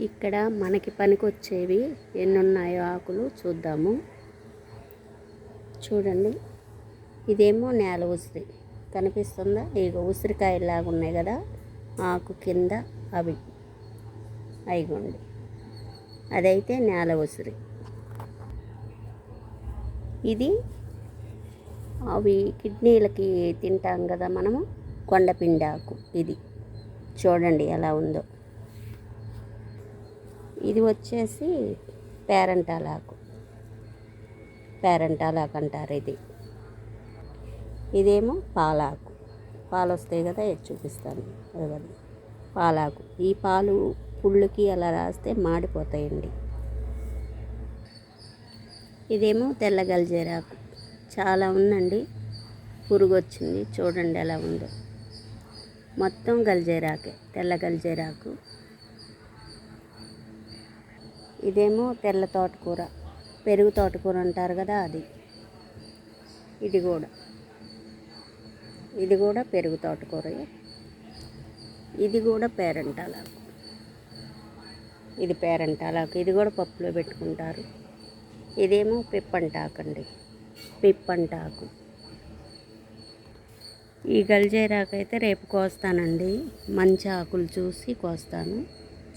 ఇక్కడ మనకి పనికొచ్చేవి ఎన్ని ఉన్నాయో ఆకులు చూద్దాము. చూడండి. ఇదేమో నేల ఉసిరి. కనిపిస్తుందా? ఇక ఉసిరికాయలాగా ఉన్నాయి కదా. ఆకు కింద అవి. అయిగోండి. అదైతే నేల ఉసిరి. ఇది అవి కిడ్నీలకి తింటాం కదా మనము. కొండపిండి ఆకు ఇది. చూడండి ఎలా ఉందో. ఇది వచ్చేసి పేరంటాలాకు. పేరంటాలాకు అంటారు ఇది. ఇదేమో పాలాకు. పాలు వస్తాయి కదా ఇది చూపిస్తాను. అది పాలాకు. ఈ పాలు పుళ్ళుకి అలా రాస్తే మాడిపోతాయండి. ఇదేమో తెల్ల గల్జేరాకు. చాలా ఉందండి. పురుగు వచ్చింది చూడండి ఎలా ఉందో. మొత్తం గల్జేరాకే. తెల్ల గల్జేరాకు. ఇదేమో తెల్ల తోటకూర పెరుగు తోటకూర అంటారు కదా అది. ఇది కూడా. ఇది కూడా పెరుగు తోటకూర ఇది కూడా పేరంటాలాకు. ఇది పేరంటాలాకు. ఇది కూడా పప్పులో పెట్టుకుంటారు. ఇదేమో పిప్పంటాకండి. పిప్పంటాకు. ఈ గల్జేరాకైతే రేపు కోస్తానండి. మంచి ఆకులు చూసి కోస్తాను.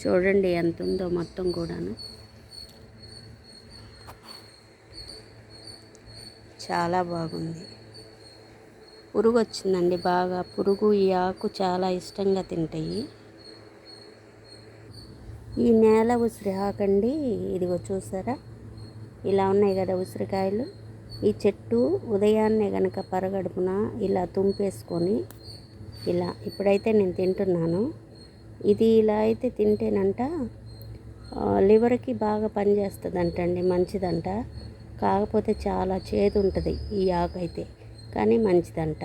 చూడండి ఎంత ఉందో మొత్తం కూడాను. చాలా బాగుంది. పురుగు వచ్చిందండి బాగా. పురుగు ఈ ఆకు చాలా ఇష్టంగా తింటాయి. ఈ నేల ఉసిరి ఆకండి ఇదిగో చూసారా? ఇలా ఉన్నాయి కదా ఉసిరికాయలు. ఈ చెట్టు ఉదయాన్నే కనుక పరగడుపున ఇలా తుంపేసుకొని ఇలా ఇప్పుడైతే నేను తింటున్నాను. ఇది ఇలా అయితే తింటేనంట లివర్కి బాగా పనిచేస్తుందంట అండి మంచిదంట. కాకపోతే చాలా చేదు ఉంటుంది ఈ ఆకు అయితే. కానీ మంచిదంట.